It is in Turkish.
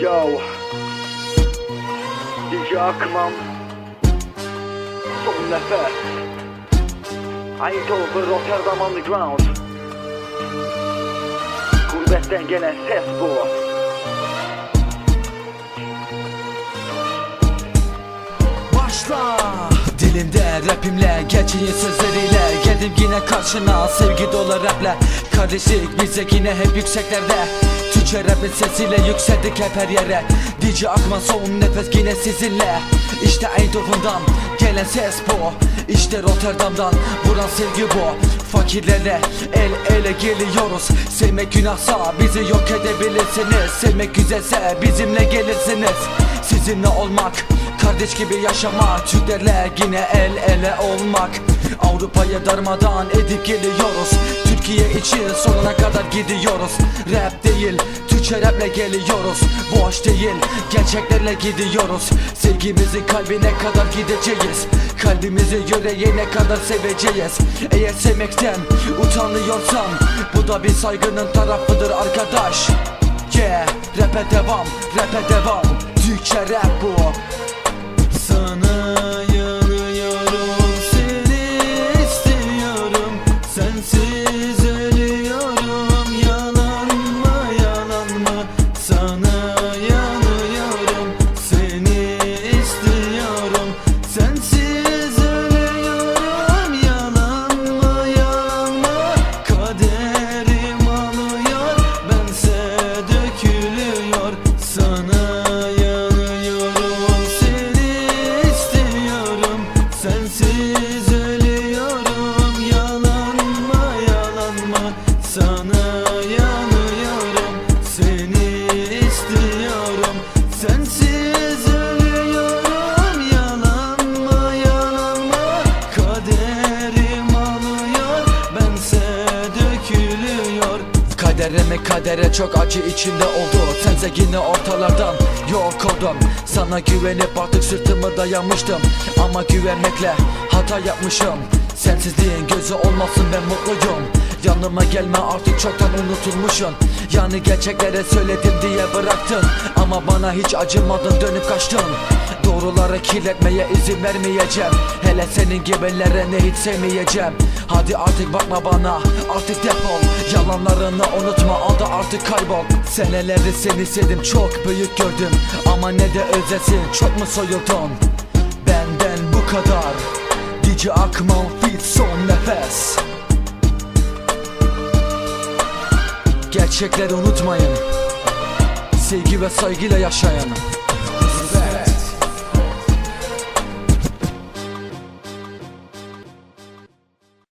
Yo DJ Akmam. Son nefes. Eindhoven Rotterdam Underground. Gurbetten gelen ses bu. Başla. Dilimde rapimle geçiyi sözleriyle Geldim yine karşına. Sevgi dolu raple Kardeşlik bize yine hep yükseklerde. Türkçe rapin sesiyle yükseldik hep her yere. DJ Akman son nefes yine sizinle. İşte Eindhoven'dan gelen ses bu. İşte Rotterdam'dan vuran sevgi bu. Fakirlerle el ele geliyoruz. Sevmek günahsa bizi yok edebilirsiniz. Sevmek güzelse bizimle gelirsiniz. Sizinle olmak Kardeş gibi yaşamak. Türklerle yine el ele olmak Avrupa'ya darmadan edip geliyoruz Türkiye için sonuna kadar gidiyoruz. Rap değil Türkçe raple geliyoruz. Boş değil gerçeklerle gidiyoruz. Sevgimizi kalbine kadar gideceğiz. Kalbimizi yüreğine kadar seveceğiz. Eğer sevmekten utanıyorsan Bu da bir saygının tarafıdır arkadaş. Yeah rap'e devam rap'e devam. Türkçe rap bu Kaderime kadere çok acı içinde oldu. Sense yine ortalardan yok oldum Sana güvenip artık sırtımı dayamıştım. Ama güvenmekle hata yapmışım. Sensizliğin gözü olmasın ben mutluyum Yanıma gelme artık çoktan unutulmuşsun Yani gerçeklere söyledim diye bıraktın. Ama bana hiç acımadın dönüp kaçtın. Doğruları kirletmeye izin vermeyeceğim. Hele senin gibilerine hiç sevmeyeceğim. Hadi artık bakma bana artık defol. Yalanlarını unutma aldı artık kaybol. Seneleri seni sevdim çok büyük gördüm. Ama ne de özesin çok mu soyuldun? Benden bu kadar. DJ Akman fit son nefes Gerçekleri unutmayın. Sevgi ve saygıyla yaşayın